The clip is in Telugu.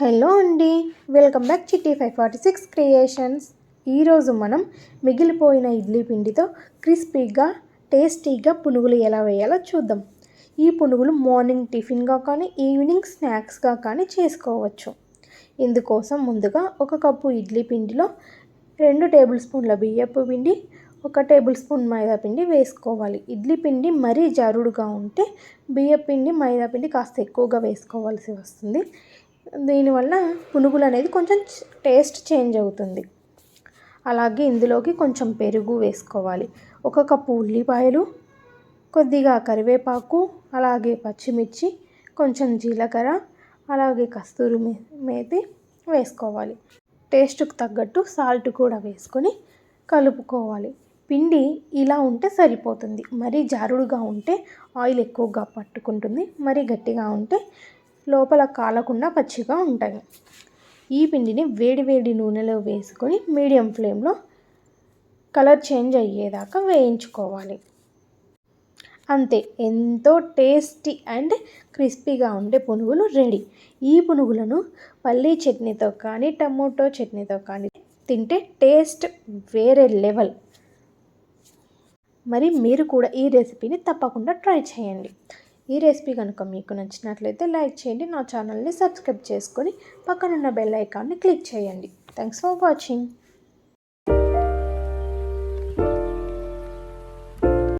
హలో అండి welcome back Chitti five forty six creations. ఈరోజు మనం మిగిలిపోయిన ఇడ్లీ పిండితో క్రిస్పీగా టేస్టీగా పునుగులు ఎలా వేయాలో చూద్దాం. ఈ పునుగులు మార్నింగ్ టిఫిన్గా కానీ ఈవినింగ్ స్నాక్స్గా కానీ చేసుకోవచ్చు. ఇందుకోసం ముందుగా ఒక కప్పు ఇడ్లీ పిండిలో రెండు టేబుల్ స్పూన్ల బియ్యపు పిండి ఒక టేబుల్ స్పూన్ మైదా పిండి వేసుకోవాలి. ఇడ్లీ పిండి మరీ జారుడుగా ఉంటే బియ్య పిండి మైదా పిండి కాస్త ఎక్కువగా వేసుకోవాల్సి వస్తుంది. దీనివల్ల పునుగులు అనేది కొంచెం టేస్ట్ చేంజ్ అవుతుంది. అలాగే ఇందులోకి కొంచెం పెరుగు వేసుకోవాలి. ఒక కప్పు ఉల్లిపాయలు కొద్దిగా కరివేపాకు అలాగే పచ్చిమిర్చి కొంచెం జీలకర్ర అలాగే కస్తూరి మేతి వేసుకోవాలి. టేస్ట్కు తగ్గట్టు సాల్ట్ కూడా వేసుకొని కలుపుకోవాలి. పిండి ఇలా ఉంటే సరిపోతుంది. మరీ జారుడుగా ఉంటే ఆయిల్ ఎక్కువగా పట్టుకుంటుంది. మరీ గట్టిగా ఉంటే లోపల కాలకుండా పచ్చిగా ఉంటాయి. ఈ పిండిని వేడి వేడి నూనెలో వేసుకొని మీడియం ఫ్లేమ్లో కలర్ చేంజ్ అయ్యేదాకా వేయించుకోవాలి. అంతే ఎంతో టేస్టీ అండ్ క్రిస్పీగా ఉండే పునుగులు రెడీ. ఈ పునుగులను పల్లీ చట్నీతో కానీ టమోటో చట్నీతో కానీ తింటే టేస్ట్ వేరే లెవెల్. మరి మీరు కూడా ఈ రెసిపీని తప్పకుండా ట్రై చేయండి. ఈ రెసిపీ కనుక మీకు నచ్చినట్లయితే లైక్ చేయండి నా ఛానల్ని సబ్స్క్రైబ్ చేసుకొని పక్కనున్న బెల్ ఐకాన్ని క్లిక్ చేయండి. Thanks for watching